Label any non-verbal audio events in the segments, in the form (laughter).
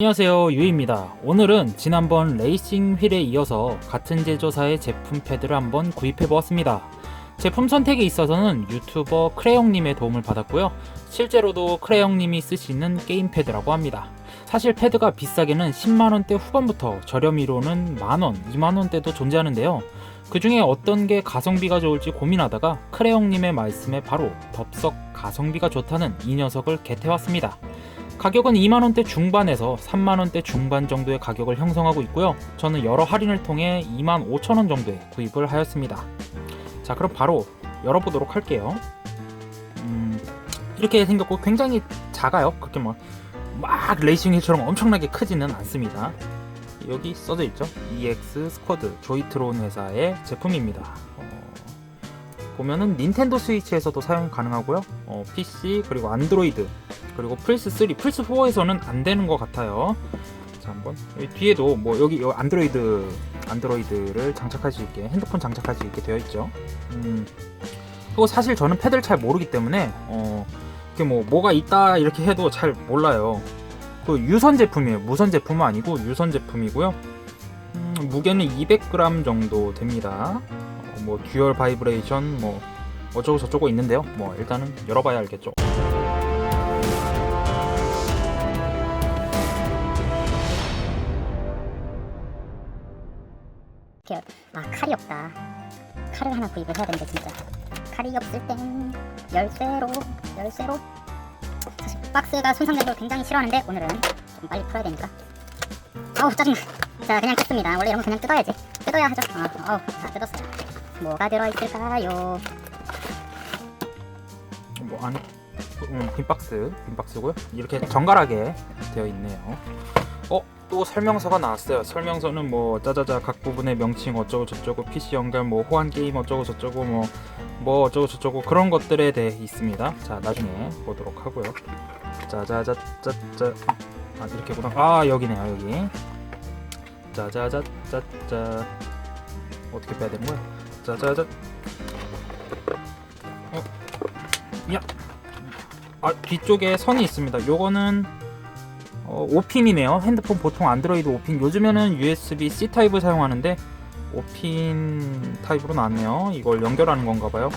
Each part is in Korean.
안녕하세요 유이입니다. 오늘은 지난번 레이싱 휠에 이어서 같은 제조사의 제품 패드를 한번 구입해 보았습니다. 제품 선택에 있어서는 유튜버 크레용님의 도움을 받았고요. 실제로도 크레용님이 쓰시는 게임 패드라고 합니다. 사실 패드가 비싸게는 10만원대 후반부터 저렴이로는 만원, 2만원대도 존재하는데요. 그 중에 어떤 게 가성비가 좋을지 고민하다가 크레용님의 말씀에 바로 덥석 가성비가 좋다는 이 녀석을 겟해왔습니다 가격은 2만원대 중반에서 3만원대 중반 정도의 가격을 형성하고 있고요. 저는 여러 할인을 통해 2만 5천원 정도에 구입을 하였습니다. 자, 그럼 바로 열어보도록 할게요. 음, 이렇게 생겼고 굉장히 작아요. 그렇게 뭐, 막 레이싱힐처럼 엄청나게 크지는 않습니다. 여기 써져 있죠. EX 스쿼드 조이트론 회사의 제품입니다. 어, 보면은 닌텐도 스위치에서도 사용 가능하고요. 어, PC 그리고 안드로이드 그리고 플스 3, 플스 4에서는 안 되는 것 같아요. 자 한번 뒤에도 뭐 여기 요 안드로이드 안드로이드를 장착할 수 있게 핸드폰 장착할 수 있게 되어 있죠. 음 그리고 사실 저는 패드를 잘 모르기 때문에 어 이렇게 뭐 뭐가 있다 이렇게 해도 잘 몰라요. 그 유선 제품이에요. 무선 제품은 아니고 유선 제품이고요. 음, 무게는 200g 정도 됩니다. 어, 뭐 듀얼 바이브레이션 뭐 어쩌고 저쩌고 있는데요. 뭐 일단은 열어봐야 알겠죠. 이렇게 아 칼이 없다. 칼을 하나 구입을 해야 되는데 진짜. 칼이 없을 땐 열쇠로 열쇠로. 사실 박스가 손상된 걸 굉장히 싫어하는데 오늘은 좀 빨리 풀어야 되니까. 아우 짜증나. 자 그냥 뜯습니다. 원래 이런 거 그냥 뜯어야지. 뜯어야 하죠. 어, 어우 다 뜯었어요. 뭐가 들어있을까요? 뭐 안에 음, 빈 박스 빈 박스고요. 이렇게 정갈하게 되어 있네요 어? 또 설명서가 나왔어요. 설명서는 뭐 짜자자 각 부분의 명칭 어쩌고 저쩌고 PC 연결 뭐 호환 게임 어쩌고 저쩌고 뭐 뭐 어쩌고 저쩌고 그런 것들에 대해 있습니다. 자 나중에 보도록 하고요. 짜자자짜짜. 아 이렇게구나. 아 여기네요 여기. 짜자자짜짜. 어떻게 빼야 되는 거야? 짜자자. 어? 야. 아, 뒤쪽에 선이 있습니다. 요거는 어, 5핀이네요. 핸드폰 보통 안드로이드 5핀. 요즘에는 USB C 타입을 사용하는데 5핀 타입으로 나왔네요. 이걸 연결하는 건가 봐요.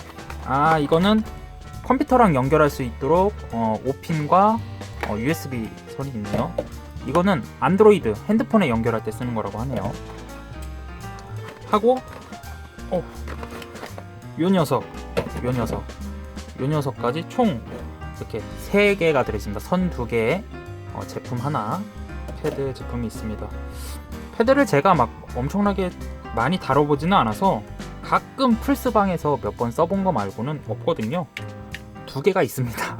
아, 이거는 컴퓨터랑 연결할 수 있도록 어, 5핀과 어, USB 선이 있네요. 이거는 안드로이드 핸드폰에 연결할 때 쓰는 거라고 하네요. 하고 어, 요 녀석, 요 녀석, 요 녀석까지 총 이렇게 세 개가 들어있습니다. 선 두 개에 어, 제품 하나, 패드 제품이 있습니다. 패드를 제가 막 엄청나게 많이 다뤄보지는 않아서 가끔 플스방에서 몇 번 써본 거 말고는 없거든요. 두 개가 있습니다.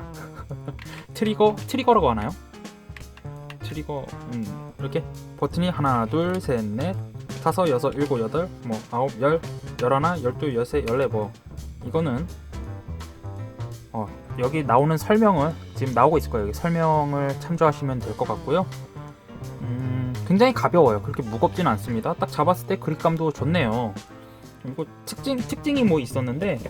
(laughs) 트리거, 트리거라고 하나요? 트리거, 음, 이렇게 버튼이 하나, 둘, 셋, 넷, 다섯, 여섯, 일곱, 여덟, 뭐 아홉, 열, 열하나, 열두, 열세, 열네, 뭐 이거는 어, 여기 나오는 설명을 지금 나오고 있을 거예요. 설명을 참조하시면 될 것 같고요. 음, 굉장히 가벼워요. 그렇게 무겁진 않습니다. 딱 잡았을 때 그립감도 좋네요. 그리고 특징 특징이 뭐 있었는데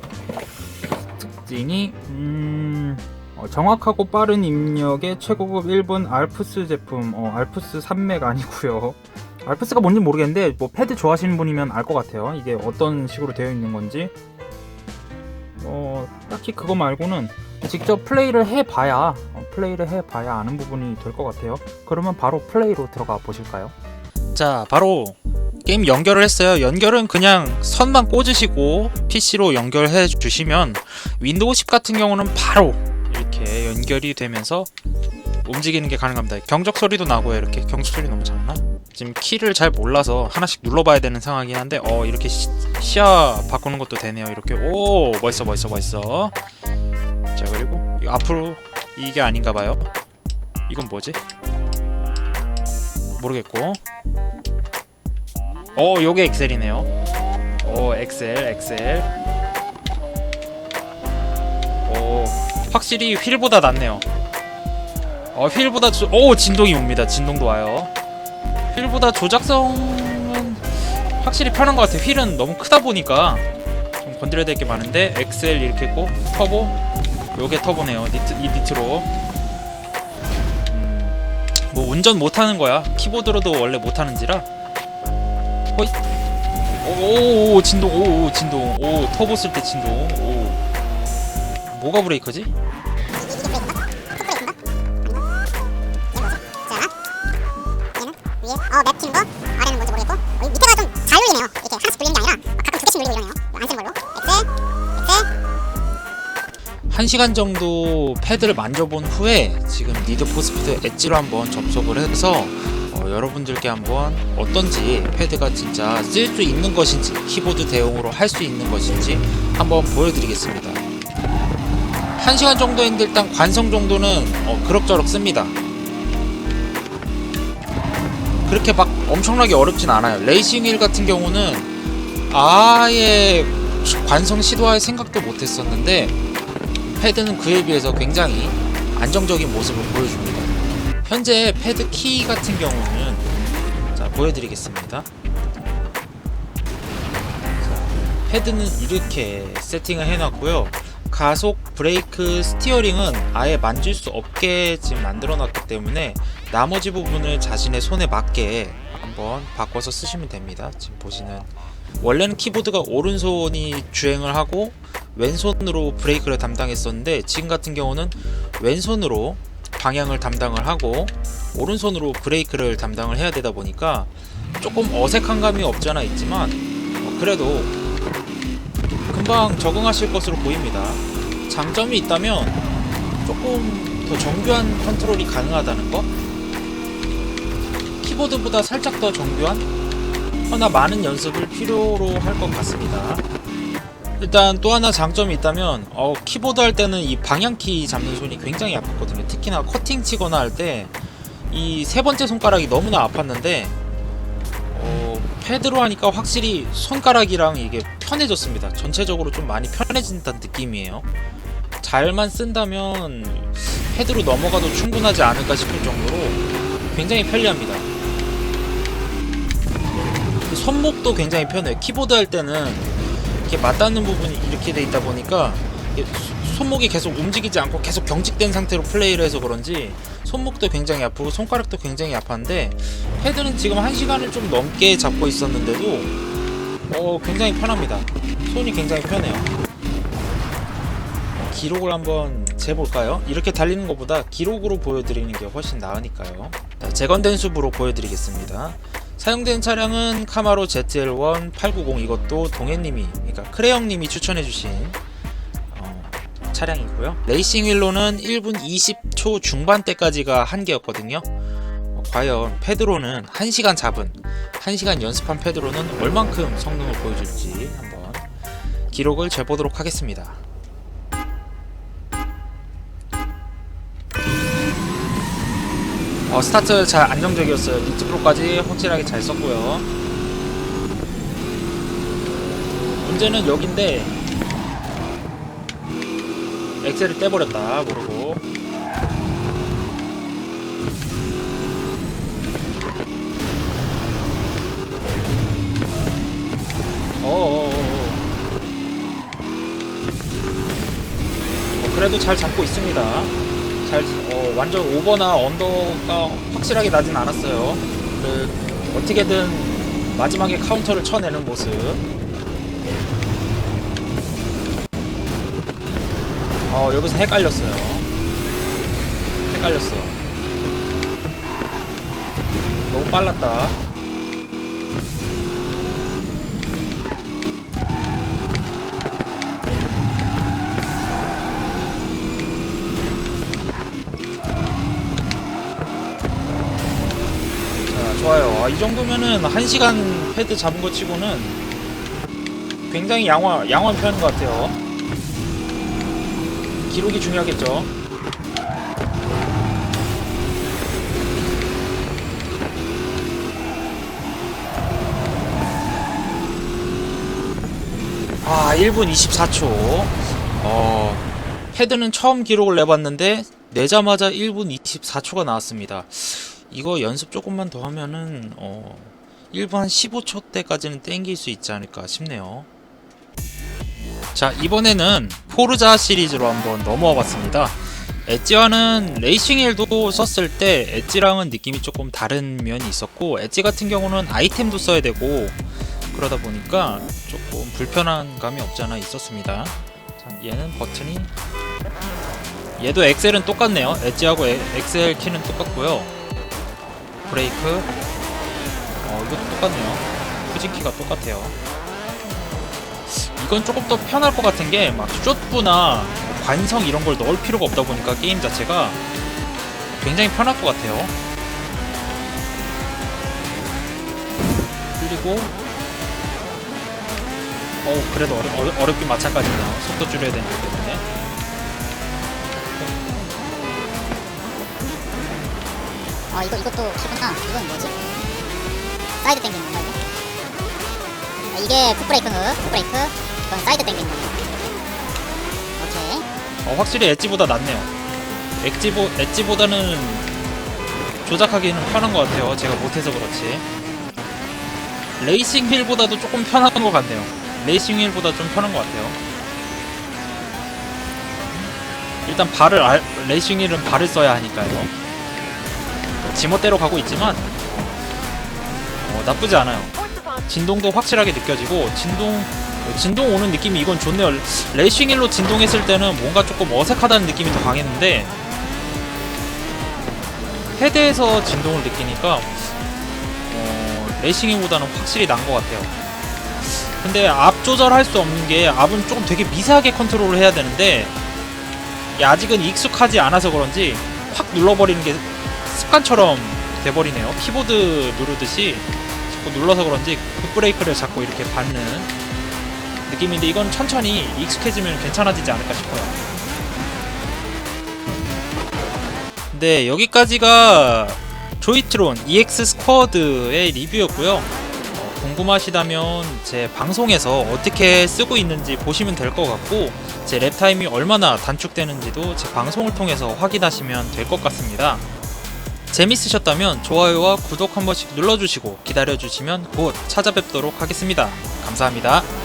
특징이 음, 어, 정확하고 빠른 입력의 최고급 1번 알프스 제품. 어, 알프스 3맥 아니고요. 알프스가 뭔지 모르겠는데 뭐 패드 좋아하시는 분이면 알 것 같아요. 이게 어떤 식으로 되어 있는 건지. 어, 딱히 그거 말고는 직접 플레이를 해봐야 어, 플레이를 해봐야 아는 부분이 될 것 같아요. 그러면 바로 플레이로 들어가 보실까요? 자, 바로 게임 연결을 했어요. 연결은 그냥 선만 꽂으시고 PC로 연결해 주시면 윈도우 10 같은 경우는 바로 이렇게 연결이 되면서 움직이는 게 가능합니다. 경적 소리도 나고요. 이렇게 경적 소리 너무 작나? 지금 키를 잘 몰라서 하나씩 눌러봐야 되는 상황이긴 한데 어 이렇게 시, 시야 바꾸는 것도 되네요. 이렇게 오 멋있어 멋있어 멋있어. 앞으로 이게 아닌가 봐요. 이건 뭐지? 모르겠고 어, 요게 엑셀이네요. 오, 엑셀, 엑셀. 오, 확실히 휠보다 낫네요. 어, 휠보다 조... 오, 진동이 옵니다. 진동도 와요. 휠보다 조작성은 확실히 편한 것 같아요. 휠은 너무 크다 보니까 좀 건드려야 될 게 많은데 엑셀 이렇게 있고 터보 요게 터보네요. 니트 이 니트로. 음, 뭐 운전 못하는 거야. 키보드로도 원래 못하는지라. 호이. 오오오 진동 오오 진동. 오 터보 쓸 때 진동. 오. 뭐가 브레이커지? 위에 어맵 키는 거? 아래는 뭔지 모르겠고. 어, 이 밑에가 좀 잘 눌리네요. 이렇게 하나씩 눌리는 게 아니라 막 가끔 두 개씩 눌리고 이러네요. 안 쓰는 걸로 1시간 정도 패드를 만져본 후에 지금 니드 포스피드 엣지로 한번 접속을 해서 어, 여러분들께 한번 어떤지 패드가 진짜 쓸 수 있는 것인지 키보드 대용으로 할 수 있는 것인지 한번 보여드리겠습니다. 1시간 정도 했는데 일단 관성 정도는 어, 그럭저럭 씁니다. 그렇게 막 엄청나게 어렵진 않아요. 레이싱 휠 같은 경우는 아예 관성 시도할 생각도 못 했었는데 패드는 그에 비해서 굉장히 안정적인 모습을 보여줍니다. 현재 패드 키 같은 경우는 자 보여드리겠습니다. 자, 패드는 이렇게 세팅을 해놨고요. 가속, 브레이크, 스티어링은 아예 만질 수 없게 지금 만들어놨기 때문에 나머지 부분을 자신의 손에 맞게 한번 바꿔서 쓰시면 됩니다. 지금 보시는 원래는 키보드가 오른손이 주행을 하고 왼손으로 브레이크를 담당했었는데 지금 같은 경우는 왼손으로 방향을 담당을 하고 오른손으로 브레이크를 담당을 해야 되다 보니까 조금 어색한 감이 없지 않아 있지만 어, 그래도 금방 적응하실 것으로 보입니다. 장점이 있다면 조금 더 정교한 컨트롤이 가능하다는 거? 키보드보다 살짝 더 정교한? 허나 많은 연습을 필요로 할 것 같습니다. 일단 또 하나 장점이 있다면 어, 키보드 할 때는 이 방향키 잡는 손이 굉장히 아팠거든요. 특히나 커팅 치거나 할 때 이 세 번째 손가락이 너무나 아팠는데 어, 패드로 하니까 확실히 손가락이랑 이게 편해졌습니다. 전체적으로 좀 많이 편해진다는 느낌이에요. 잘만 쓴다면 패드로 넘어가도 충분하지 않을까 싶을 정도로 굉장히 편리합니다. 그 손목도 굉장히 편해요. 키보드 할 때는 이렇게 맞닿는 부분이 이렇게 돼 있다 보니까 손목이 계속 움직이지 않고 계속 경직된 상태로 플레이를 해서 그런지 손목도 굉장히 아프고 손가락도 굉장히 아팠는데 패드는 지금 한 시간을 좀 넘게 잡고 있었는데도 어 굉장히 편합니다. 손이 굉장히 편해요. 기록을 한번 재볼까요? 이렇게 달리는 것보다 기록으로 보여드리는 게 훨씬 나으니까요. 자, 재건된 숲으로 보여드리겠습니다. 사용된 차량은 카마로 ZL1 890 이것도 동해님이 그러니까 크레영님이 추천해주신 어, 차량이고요. 레이싱 휠로는 1분 20초 중반대까지가 한계였거든요. 어, 과연 패드로는 1시간 잡은 1시간 연습한 패드로는 얼만큼 성능을 보여줄지 한번 기록을 재보도록 하겠습니다. 어, 스타트 잘 안정적이었어요. 니트 프로까지 확실하게 잘 썼고요. 문제는 여긴데 엑셀을 떼버렸다 모르고 어어어어 어, 그래도 잘 잡고 있습니다. 잘 어, 완전 오버나 언더가 확실하게 나진 않았어요. 그 어떻게든 마지막에 카운터를 쳐내는 모습. 어 여기서 헷갈렸어요. 헷갈렸어. 너무 빨랐다. 좋아요. 아, 이 정도면은 1시간 패드 잡은 거 치고는 굉장히 양화, 양호한 편인 것 같아요. 기록이 중요하겠죠. 아, 1분 24초. 어, 패드는 처음 기록을 내봤는데, 내자마자 1분 24초가 나왔습니다. 이거 연습 조금만 더 하면은 어 1분 한 15초 때까지는 땡길 수 있지 않을까 싶네요. 자 이번에는 포르자 시리즈로 한번 넘어와 봤습니다. 엣지와는 레이싱 힐도 썼을 때 엣지랑은 느낌이 조금 다른 면이 있었고 엣지 같은 경우는 아이템도 써야 되고 그러다 보니까 조금 불편한 감이 없지 않아 있었습니다. 자, 얘는 버튼이 얘도 엑셀은 똑같네요. 엣지하고 에- 엑셀 키는 똑같고요. 브레이크 어 이것도 똑같네요. 후진키가 똑같아요. 이건 조금 더 편할 것 같은 게 막 숏부나 관성 이런 걸 넣을 필요가 없다 보니까 게임 자체가 굉장히 편할 것 같아요. 그리고 어 그래도 어려, 어렵긴 마찬가지네요. 속도 줄여야 때 어 이거 이것도 키구나. 이건 뭐지? 사이드 땡기는 건가 이거? 아, 이게 풋브레이크, 풋브레이크. 이건 사이드 땡기는 거. 오케이. 어, 확실히 엣지보다 낫네요. 엣지보, 엣지보다는 조작하기는 편한 것 같아요. 제가 못해서 그렇지. 레이싱 휠보다도 조금 편한 것 같네요. 레이싱 휠보다 좀 편한 것 같아요. 일단 발을 알, 레이싱 휠은 발을 써야 하니까요. 지멋대로 가고 있지만 어, 나쁘지 않아요. 진동도 확실하게 느껴지고 진동 진동 오는 느낌이 이건 좋네요. 레이싱 힐로 진동했을 때는 뭔가 조금 어색하다는 느낌이 더 강했는데 헤드에서 진동을 느끼니까 어, 레이싱 힐보다는 확실히 나은 것 같아요. 근데 앞 조절할 수 없는 게 앞은 조금 되게 미세하게 컨트롤을 해야 되는데 아직은 익숙하지 않아서 그런지 확 눌러버리는 게 습관처럼 돼버리네요. 키보드 누르듯이 자꾸 눌러서 그런지 급브레이크를 자꾸 이렇게 밟는 느낌인데 이건 천천히 익숙해지면 괜찮아지지 않을까 싶어요. 네, 여기까지가 조이트론 EX 스쿼드의 리뷰였고요. 어, 궁금하시다면 제 방송에서 어떻게 쓰고 있는지 보시면 될 것 같고 제 랩타임이 얼마나 단축되는지도 제 방송을 통해서 확인하시면 될 것 같습니다. 재밌으셨다면 좋아요와 구독 한 번씩 눌러주시고 기다려주시면 곧 찾아뵙도록 하겠습니다. 감사합니다.